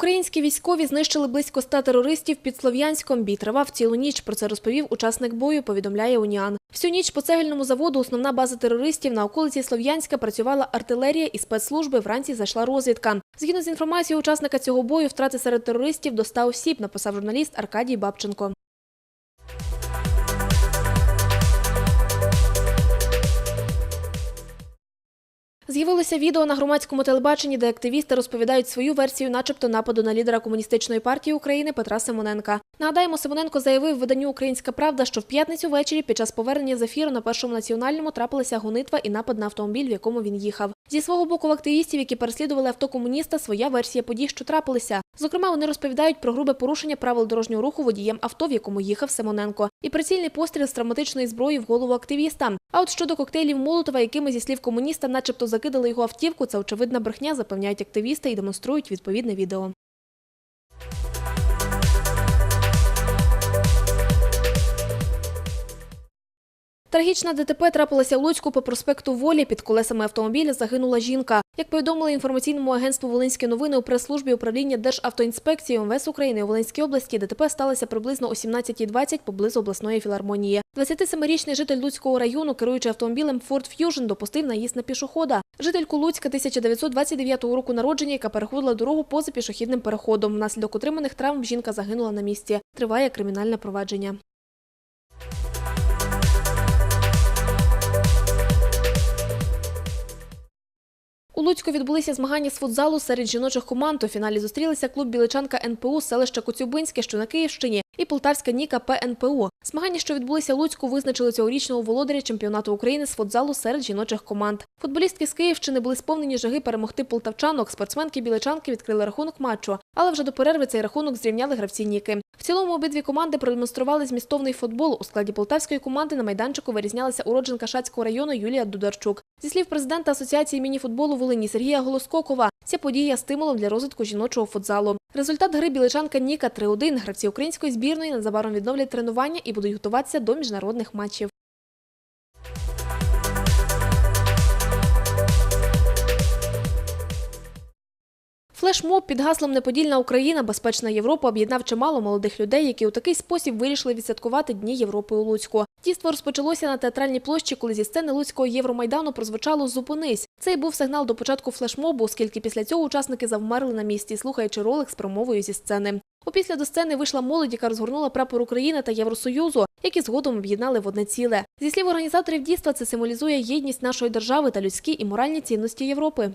Українські військові знищили близько ста терористів під Слов'янськом. Бій тривав цілу ніч. Про це розповів учасник бою. Повідомляє Уніан. Всю ніч по цегельному заводу основна база терористів на околиці Слов'янська працювала артилерія і спецслужби. Вранці зайшла розвідка. Згідно з інформацією учасника цього бою, втрати серед терористів до 100 осіб. Написав журналіст Аркадій Бабченко. З'явилося відео на громадському телебаченні, де активісти розповідають свою версію, начебто нападу на лідера комуністичної партії України Петра Симоненка. Нагадаємо, Симоненко заявив виданню Українська Правда, що в п'ятницю ввечері під час повернення з ефіру на першому національному трапилася гонитва і напад на автомобіль, в якому він їхав. Зі свого боку, в активістів, які переслідували автокомуніста, своя версія подій, що трапилися. Зокрема, вони розповідають про грубе порушення правил дорожнього руху водієм авто, в якому їхав Симоненко, і прицільний постріл з травматичної зброї в голову активіста. А от щодо коктейлів Молотова, якими зі слів комуніста, начебто закидали його автівку, це очевидна брехня, запевняють активісти і демонструють відповідне відео. Трагічна ДТП трапилася в Луцьку по проспекту Волі. Під колесами автомобіля загинула жінка. Як повідомили інформаційному агентству Волинські новини у прес-службі управління Державтоінспекції МВС України у Волинській області, ДТП сталося приблизно о 17.20 поблизу обласної філармонії. 27-річний житель Луцького району, керуючи автомобілем Ford Fusion, допустив наїзд на пішохода. Жительку Луцька 1929 року народження, яка переходила дорогу поза пішохідним переходом. Внаслідок отриманих травм жінка загинула на місці. Триває кримінальне провадження. У Луцьку відбулися змагання з футзалу серед жіночих команд. У фіналі зустрілися клуб Біличанка НПУ, селища Коцюбинське, що на Київщині, і Полтавська Ніка ПНПУ. Змагання, що відбулися Луцьку, визначили цьогорічного володаря чемпіонату України з футзалу серед жіночих команд. Футболістки з Київщини були сповнені жаги перемогти полтавчанок. Спортсменки Біличанки відкрили рахунок матчу, але вже до перерви цей рахунок зрівняли гравці Ніки. В цілому обидві команди продемонстрували змістовний футбол. У складі полтавської команди на майданчику вирізнялася уродженка Шацького району Юлія Дударчук. Зі слів президента Асоціації мініфутболу Волині Сергія Голоскокова, ця подія стимулом для розвитку жіночого футзалу. Результат гри біличанка Ніка 3-1. Гравці української збірної незабаром відновлять тренування і будуть готуватися до міжнародних матчів. Флешмоб під гаслом Неподільна Україна, безпечна Європа об'єднав чимало молодих людей, які у такий спосіб вирішили відсвяткувати Дні Європи у Луцьку. Дійство розпочалося на театральній площі, коли зі сцени Луцького Євромайдану прозвучало Зупинись. Цей був сигнал до початку флешмобу, оскільки після цього учасники завмерли на місці, слухаючи ролик з промовою зі сцени. Опісля до сцени вийшла молодь, яка розгорнула прапор України та Євросоюзу, які згодом об'єднали в одне ціле. Зі слів організаторів дійства, це символізує єдність нашої держави та людські і моральні цінності Європи.